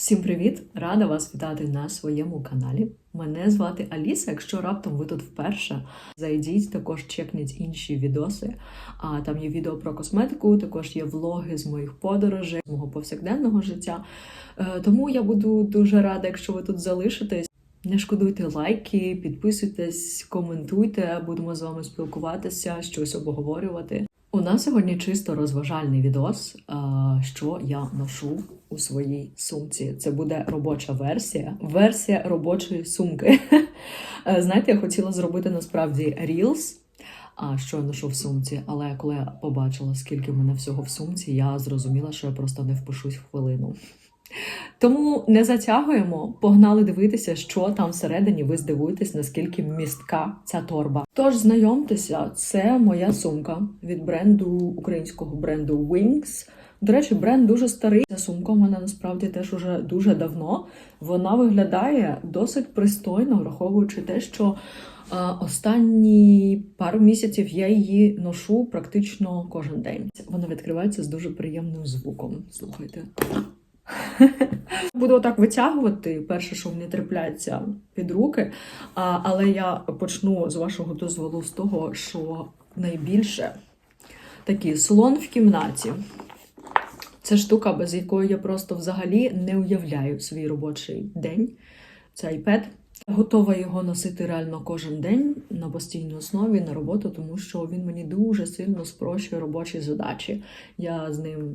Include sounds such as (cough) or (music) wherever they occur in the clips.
Всім привіт! Рада вас вітати на своєму каналі. Мене звати Аліса. Якщо раптом ви тут вперше, зайдіть, також чекніть інші відоси. А там є відео про косметику, також є влоги з моїх подорожей, з мого повсякденного життя. Е, Тому я буду дуже рада, якщо ви тут залишитесь. Не шкодуйте лайки, підписуйтесь, коментуйте, будемо з вами спілкуватися, щось обговорювати. У нас сьогодні чисто розважальний відос, що я ношу у своїй сумці. Це буде робоча версія, версія робочої сумки. (laughs) Е, Знаєте, я хотіла зробити насправді Reels, що я ношу в сумці, але коли я побачила, скільки в мене всього в сумці, я зрозуміла, що я просто не впишусь в хвилину. Тому не затягуємо, погнали дивитися, що там всередині. Ви здивуєтесь, наскільки містка ця торба. Тож знайомтеся, це моя сумка від бренду українського бренду Wings. До речі, бренд дуже старий. Ця сумка у мене насправді теж уже дуже давно. Вона виглядає досить пристойно, враховуючи те, що е, останні пару місяців я її ношу практично кожен день. Вона відкривається з дуже приємним звуком. Слухайте. (laughs) Буду отак витягувати перше, що мені трапляється під руки. А, але я почну з вашого дозволу з того, що найбільше такий слон в кімнаті. Це штука, без якої я просто взагалі не уявляю свій робочий день. Це iPad. Готова його носити реально кожен день на постійній основі на роботу, тому що він мені дуже сильно спрощує робочі задачі. Я з ним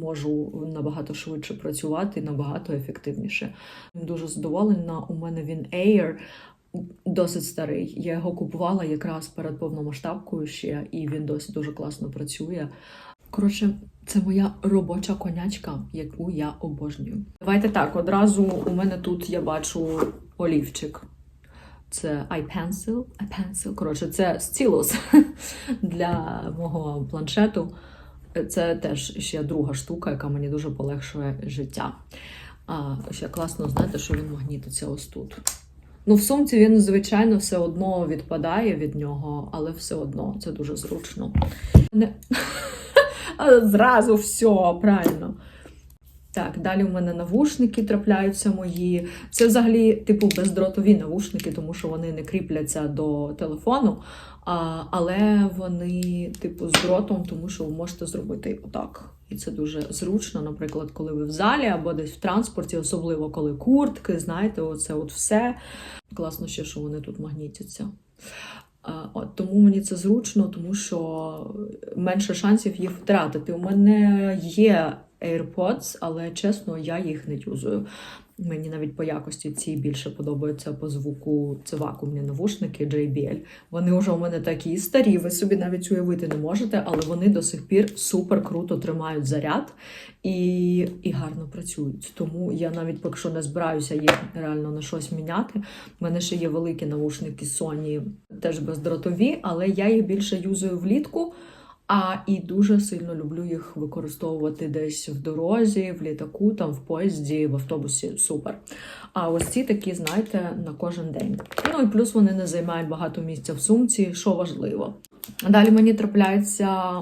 можу набагато швидше працювати, набагато ефективніше. Дуже задоволена. У мене він Air. Досить старий. Я його купувала якраз перед повномасштабкою ще, і він досі дуже класно працює. Коротше, це моя робоча конячка, яку я обожнюю. Давайте так, одразу у мене тут я бачу олівчик. Це iPencil. iPencil. Коротше, це стілус (laughs) для мого планшету. Це теж ще друга штука, яка мені дуже полегшує життя. А ще класно знаєте, що він магнітиться ось тут. Ну, в сумці він, звичайно, все одно відпадає від нього, але все одно це дуже зручно. Не... (laughs) Зразу все, правильно. Так, далі у мене навушники трапляються мої. Це взагалі, типу, бездротові навушники, тому що вони не кріпляться до телефону, а, але вони, типу, з дротом, тому що ви можете зробити отак. І це дуже зручно, наприклад, коли ви в залі або десь в транспорті, особливо коли куртки, знаєте, оце от все. Класно ще, що вони тут магнітяться. От, тому мені це зручно, тому що менше шансів їх втратити. У мене є AirPods, але чесно, я їх не юзую. Мені навіть по якості ці більше подобаються по звуку. Це вакуумні навушники JBL. Вони вже у мене такі старі, ви собі навіть уявити не можете, але вони до сих пір супер круто тримають заряд і, і гарно працюють. Тому я навіть поки що не збираюся їх реально на щось міняти. У мене ще є великі навушники Sony, теж бездротові, але я їх більше юзую влітку. А і дуже сильно люблю їх використовувати десь в дорозі, в літаку, там в поїзді, в автобусі. Супер. А ось ці такі, знаєте, на кожен день. Ну і плюс вони не займають багато місця в сумці, що важливо. Далі мені трапляється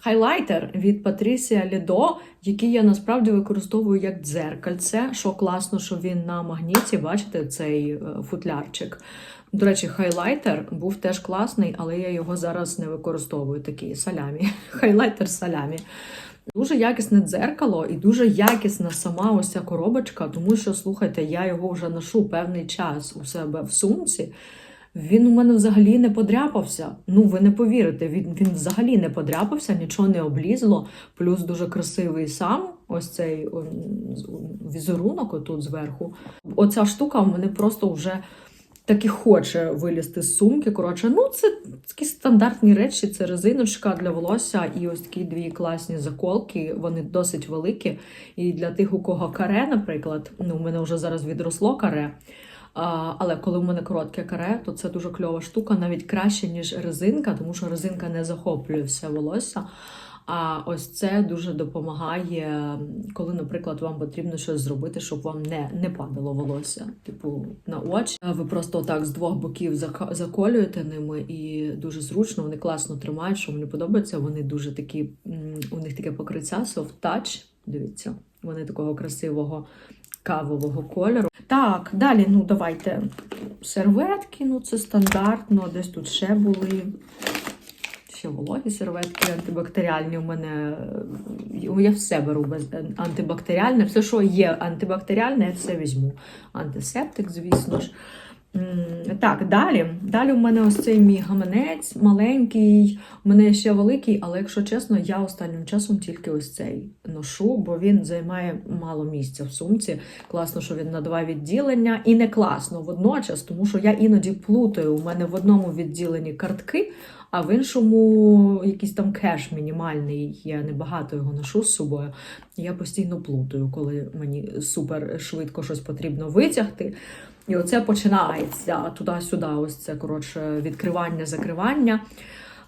хайлайтер від Patricia Lido, який я насправді використовую як дзеркальце. Що класно, що він на магніті, бачите, цей е, футлярчик. До речі, хайлайтер був теж класний, але я його зараз не використовую такий салямі. (laughs) Хайлайтер салямі. Дуже якісне дзеркало і дуже якісна сама ось ця коробочка, тому що, слухайте, я його вже ношу певний час у себе в сумці. Він у мене взагалі не подряпався. Ну, ви не повірите, він, він взагалі не подряпався, нічого не облізло. Плюс дуже красивий сам ось цей візерунок отут зверху. Оця штука у мене просто вже так і хоче вилізти з сумки. Коротше, ну це такі стандартні речі, це резиночка для волосся і ось такі дві класні заколки. Вони досить великі. І для тих, у кого каре, наприклад, ну, у мене вже зараз відросло каре. А, але коли в мене коротке каре, то це дуже кльова штука, навіть краще, ніж резинка, тому що резинка не захоплює все волосся. А ось це дуже допомагає, коли, наприклад, вам потрібно щось зробити, щоб вам не, не падало волосся, типу на очі. Ви просто так з двох боків заколюєте ними, і дуже зручно, вони класно тримають, що мені подобається. Вони дуже такі, у них таке покриття soft touch. Дивіться, Вони такого красивого кавового кольору. Так, далі, ну давайте серветки, ну це стандартно, десь тут ще були. Ще вологі серветки антибактеріальні. У мене е, я все беру без антибактеріальне. Все, що є антибактеріальне, я все візьму. Антисептик, звісно ж. Так, далі. Далі у мене ось цей мій гаманець маленький, у мене ще великий, але якщо чесно, я останнім часом тільки ось цей ношу, бо він займає мало місця в сумці. Класно, що він на два відділення, і не класно водночас, тому що я іноді плутаю. У мене в одному відділенні картки, а в іншому якийсь там кеш мінімальний. Я небагато його ношу з собою. Я постійно плутаю, коли мені супер швидко щось потрібно витягти. І оце починається туди-сюди. Ось це коротше відкривання, закривання.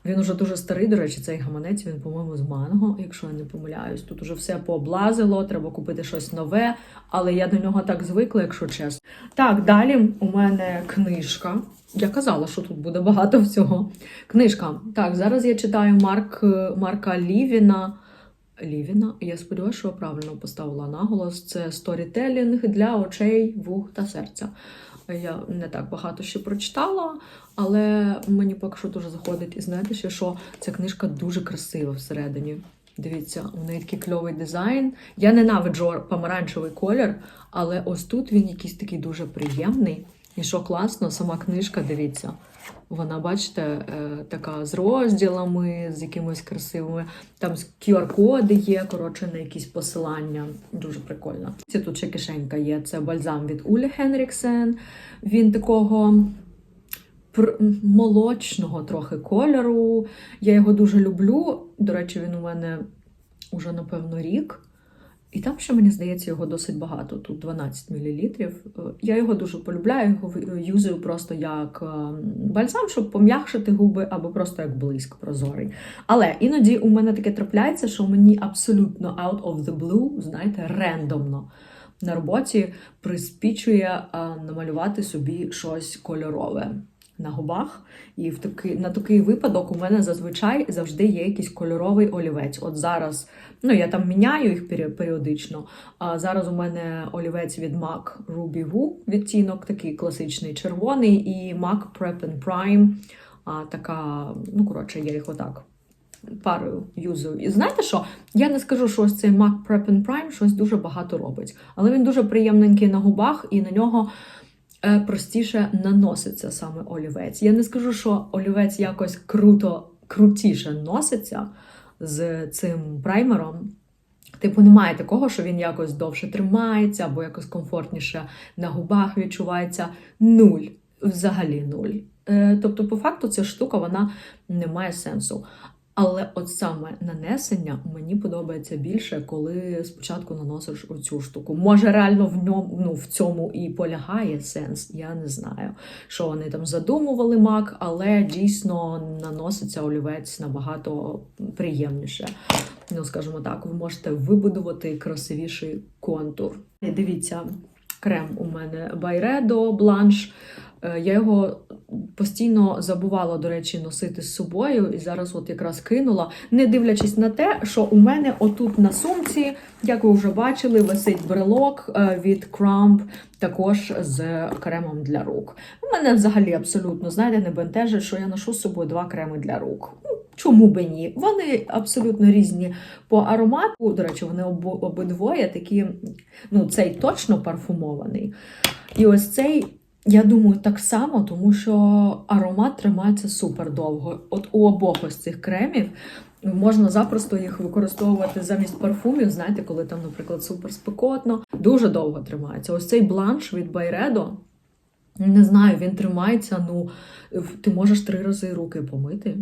Він уже дуже старий, до речі, цей гаманець, він, по-моєму, з манго, якщо я не помиляюсь. Тут уже все пооблазило, треба купити щось нове, але я до нього так звикла, якщо чесно. Так, далі у мене книжка. Я казала, що тут буде багато всього. Книжка. Так, зараз я читаю Марк, Марка Лівіна. Лівіна. Я сподіваюся, що я правильно поставила наголос. Це сторітелінг для очей, вух та серця. Я не так багато ще прочитала, але мені поки що дуже заходить. І знаєте ще, що ця книжка дуже красива всередині. Дивіться, у неї такий кльовий дизайн. Я ненавиджу помаранчевий колір, але ось тут він якийсь такий дуже приємний. І що класно, сама книжка, дивіться, вона, бачите, е, така з розділами, з якимось красивими. Там QR-коди є, коротше, на якісь посилання. Дуже прикольно. Це тут ще кишенька є. Це бальзам від Улі Хенріксен. Він такого молочного трохи кольору. Я його дуже люблю. До речі, він у мене уже, напевно, рік. І там ще, мені здається, його досить багато. Тут 12 мл. Я його дуже полюбляю, його юзаю просто як е, бальзам, щоб пом'якшити губи, або просто як блиск прозорий. Але іноді у мене таке трапляється, що мені абсолютно out of the blue, знаєте, рендомно на роботі приспічує е, намалювати собі щось кольорове на губах. І в такий, на такий випадок у мене зазвичай завжди є якийсь кольоровий олівець. От зараз, ну я там міняю їх періодично. А зараз у мене олівець від MAC Ruby Woo, відтінок такий класичний червоний, і MAC Prep and Prime. А, така, ну коротше, я їх отак парою юзаю. І знаєте що? Я не скажу, що ось цей MAC Prep and Prime щось дуже багато робить. Але він дуже приємненький на губах, і на нього простіше наноситься саме олівець. Я не скажу, що олівець якось круто, крутіше носиться з цим праймером. Типу, немає такого, що він якось довше тримається або якось комфортніше на губах відчувається. Нуль. Взагалі нуль. Е, тобто, по факту, ця штука вона не має сенсу. Але от саме нанесення мені подобається більше, коли спочатку наносиш оцю штуку. Може, реально в ньому ну, в цьому і полягає сенс, я не знаю, що вони там задумували мак, але дійсно наноситься олівець набагато приємніше. Ну, скажімо так, ви можете вибудувати красивіший контур. Дивіться, крем у мене Байредо Бланш. Я його постійно забувала, до речі, носити з собою, і зараз от якраз кинула, не дивлячись на те, що у мене отут на сумці, як ви вже бачили, висить брелок е, від Crump, також з кремом для рук. У мене взагалі абсолютно, знаєте, не бентежить, що я ношу з собою два креми для рук. Ну, Чому би ні? Вони абсолютно різні по аромату. До речі, вони обидвоє такі, ну, цей точно парфумований. І ось цей я думаю, так само, тому що аромат тримається супер довго. От у обох ось цих кремів можна запросто їх використовувати замість парфумів. Знаєте, коли там, наприклад, супер спекотно, дуже довго тримається. Ось цей бланш від Байредо. Не знаю, він тримається. Ну, ти можеш три рази руки помити,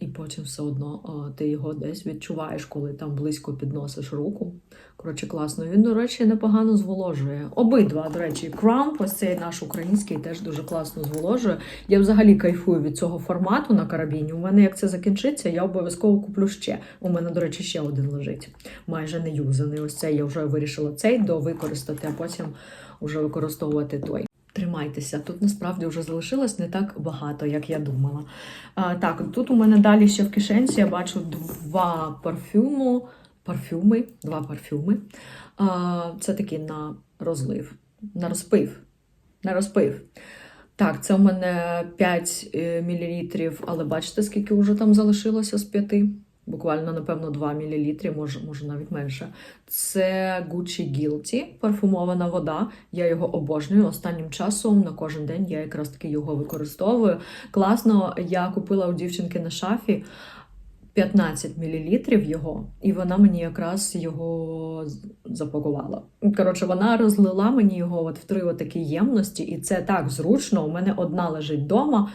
і потім все одно а, ти його десь відчуваєш, коли там близько підносиш руку. Коротше, класно. Він, до речі, непогано зволожує. Обидва, до речі, Крамп, ось цей наш український, теж дуже класно зволожує. Я взагалі кайфую від цього формату на карабіні. У мене, як це закінчиться, я обов'язково куплю ще. У мене, до речі, ще один лежить. Майже не юзаний. Ось цей я вже вирішила цей довикористати, а потім вже використовувати той. Тримайтеся, тут насправді вже залишилось не так багато, як я думала. А, так, тут у мене далі ще в кишенці я бачу два парфюму парфюми, два парфюми. А, Це такі на розлив, на розпив. На розпив. Так, це у мене 5 мл, але бачите, скільки вже там залишилося з 5? Буквально, напевно, 2 мл, може, може навіть менше. Це Gucci Guilty, парфумована вода. Я його обожнюю. Останнім часом на кожен день я якраз таки його використовую. Класно, я купила у дівчинки на шафі 15 мл його, і вона мені якраз його запакувала. Коротше, вона розлила мені його от в три отакі ємності, і це так зручно. У мене одна лежить вдома.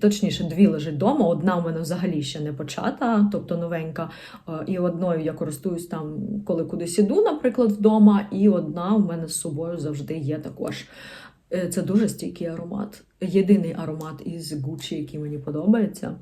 Точніше, дві лежить вдома. Одна у мене взагалі ще не почата, тобто новенька. Е, І одною я користуюсь там, коли кудись іду, наприклад, вдома, і одна у мене з собою завжди є також. Е, Це дуже стійкий аромат. Єдиний аромат із Gucci, який мені подобається.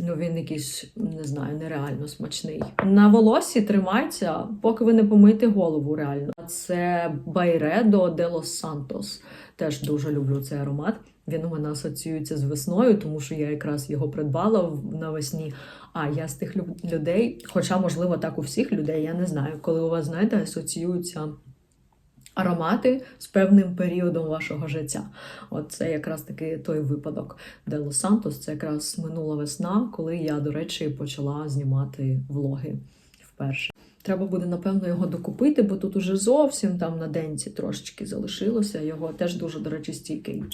Ну, він якийсь, не знаю, нереально смачний. На волосі тримається, поки ви не помиєте голову, реально. Це Байредо де Лос Сантос. Теж дуже люблю цей аромат. Він у мене асоціюється з весною, тому що я якраз його придбала навесні. А я з тих людей, хоча, можливо, так у всіх людей, я не знаю, коли у вас, знаєте, асоціюються аромати з певним періодом вашого життя. От це якраз таки той випадок. Де Лос Сантос це якраз минула весна, коли я, до речі, почала знімати влоги вперше. Треба буде, напевно, його докупити, бо тут уже зовсім там на денці трошечки залишилося. Його теж дуже, до речі, стійкий.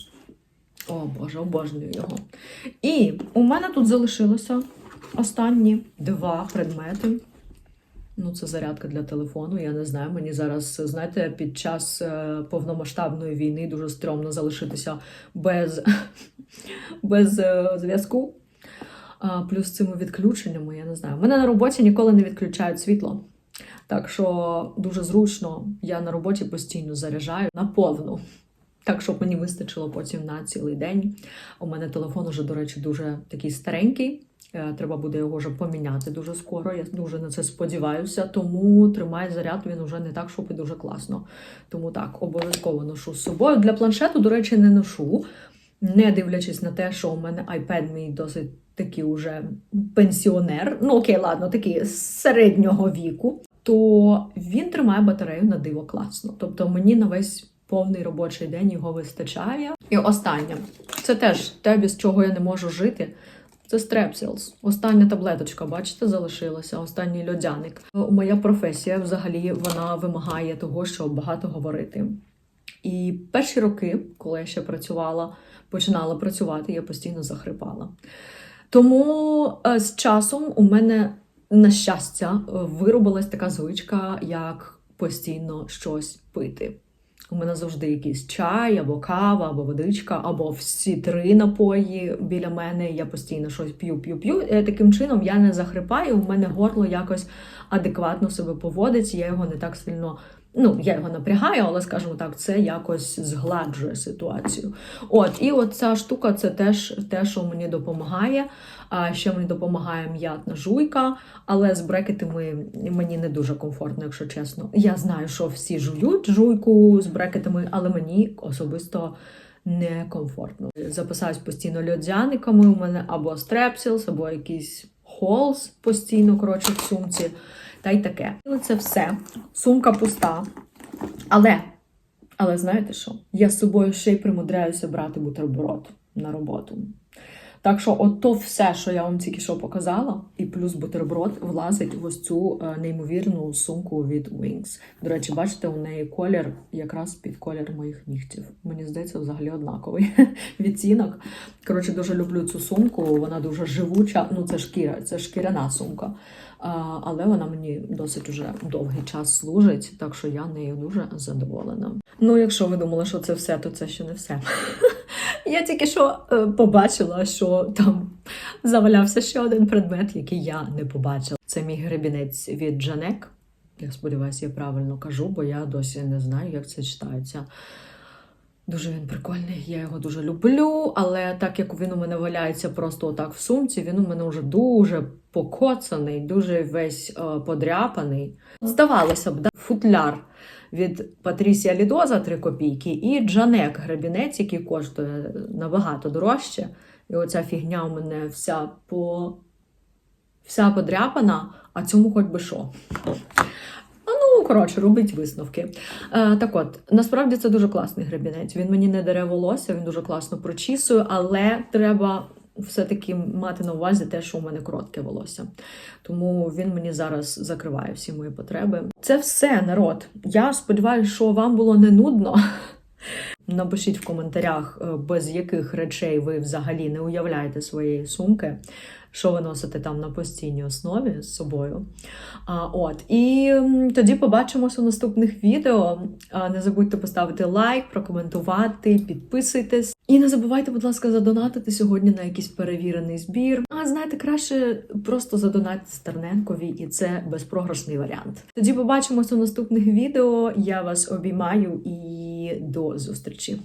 О Боже, обожнюю його. І у мене тут залишилося останні два предмети. Ну, це зарядка для телефону. Я не знаю. Мені зараз, знаєте, під час е, повномасштабної війни дуже стрьомно залишитися без, (laughs) без е, зв'язку. Плюс цими відключеннями, я не знаю. Мене на роботі ніколи не відключають світло. Так що дуже зручно, я на роботі постійно заряджаю на повну. Так, щоб мені вистачило потім на цілий день. У мене телефон уже, до речі, дуже такий старенький. Е, Треба буде його вже поміняти дуже скоро. Я дуже на це сподіваюся. Тому тримає заряд він уже не так, щоб і дуже класно. Тому так, обов'язково ношу з собою. Для планшету, до речі, не ношу, не дивлячись на те, що у мене iPad мій досить такий уже пенсіонер. Ну окей, ладно, такий середнього віку. То він тримає батарею на диво класно. Тобто мені на весь повний робочий день його вистачає. І останнє, це теж те, без чого я не можу жити. Це стрепсілс. Остання таблеточка, бачите, залишилася, останній льодяник. Моя професія взагалі вона вимагає того, щоб багато говорити. І перші роки, коли я ще працювала, починала працювати, я постійно захрипала. Тому е, з часом у мене, на щастя, е, виробилась така звичка, як постійно щось пити. У мене завжди якийсь чай, або кава, або водичка, або всі три напої біля мене. Я постійно щось п'ю, п'ю, п'ю. Таким чином я не захрипаю. У мене горло якось адекватно себе поводить. Я його не так сильно. Ну, я його напрягаю, але скажімо так, це якось згладжує ситуацію. От, і от ця штука це теж те, що мені допомагає. А ще мені допомагає м'ятна жуйка, але з брекетами мені не дуже комфортно, якщо чесно. Я знаю, що всі жують жуйку з брекетами, але мені особисто некомфортно. Записаюсь постійно льодяниками. У мене або стрепсілс, або якийсь холс постійно, коротше, в сумці. Та й таке. Це все. Сумка пуста. Але, але знаєте що? Я з собою ще й примудряюся брати бутерброд на роботу. Так що, то все, що я вам тільки що показала, плюс бутерброд влазить в ось цю е, неймовірну сумку від Wings. До речі, бачите, у неї колір якраз під колір моїх нігтів. Мені здається, взагалі однаковий (laughs) відтінок. Коротше, дуже люблю цю сумку. Вона дуже живуча. Ну, це шкіра, це шкіряна сумка. Але вона мені досить уже довгий час служить, так що я нею дуже задоволена. Ну, якщо ви думали, що це все, то це ще не все. (laughs) Я тільки що е, побачила, що там завалявся ще один предмет, який я не побачила. Це мій гребінець від Джанек. Я сподіваюся, я правильно кажу, бо я досі не знаю, як це читається. Дуже він прикольний, я його дуже люблю, але так як він у мене валяється просто отак в сумці, він у мене вже дуже покоцаний, дуже весь е, подряпаний. Здавалося б, да? футляр від Патрісія Лідоза 3 копійки і Джанек гребінець, який коштує набагато дорожче. І оця фігня у мене вся по. Вся подряпана, а цьому хоч би що. Ну, коротше, робить висновки. Е, так от, насправді це дуже класний гребінець. Він мені не дере волосся, він дуже класно прочісує, але треба все-таки мати на увазі те, що у мене коротке волосся. Тому він мені зараз закриває всі мої потреби. Це все, народ. Я сподіваюся, що вам було не нудно. (laughs) Напишіть в коментарях, е, без яких речей ви взагалі не уявляєте своєї сумки, що ви носите там на постійній основі з собою. А, от. І тоді побачимося у наступних відео. А, не забудьте поставити лайк, прокоментувати, підписуйтесь. І не забувайте, будь ласка, задонатити сьогодні на якийсь перевірений збір. А знаєте, краще просто задонатити Стерненкові, і це безпрограшний варіант. Тоді побачимося у наступних відео. Я вас обіймаю і до зустрічі.